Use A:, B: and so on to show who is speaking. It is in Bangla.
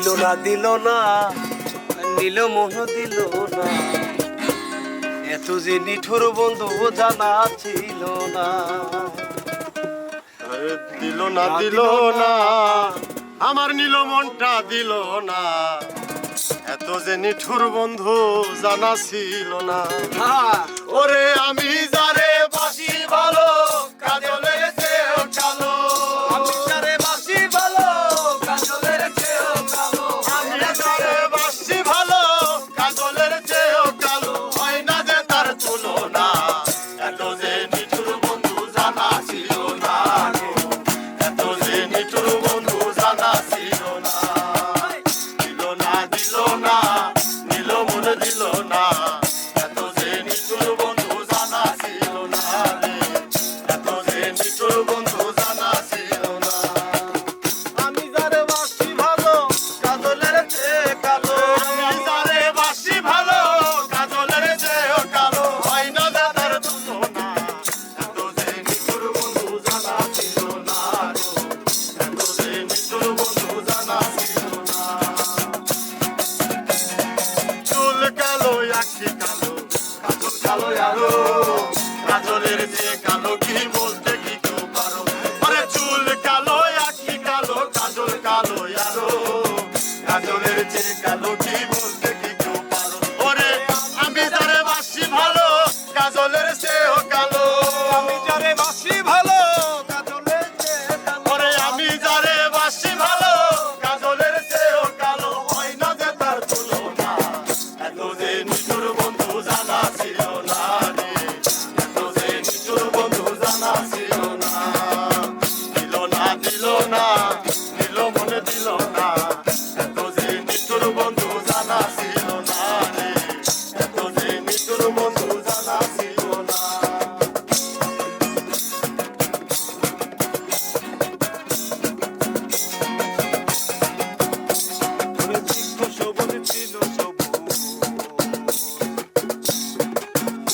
A: দিল না দিল না নিল মোহ দিল না। এত যে নিঠুর বন্ধু জানা ছিল না।
B: দিল না দিল না আমার নীল মনটা দিল না। এত যে নিঠুর বন্ধু জানা ছিল না। ওরে আমি যারে লাগছে কালো কাজল কালো আরও কাজলের যে কালো কি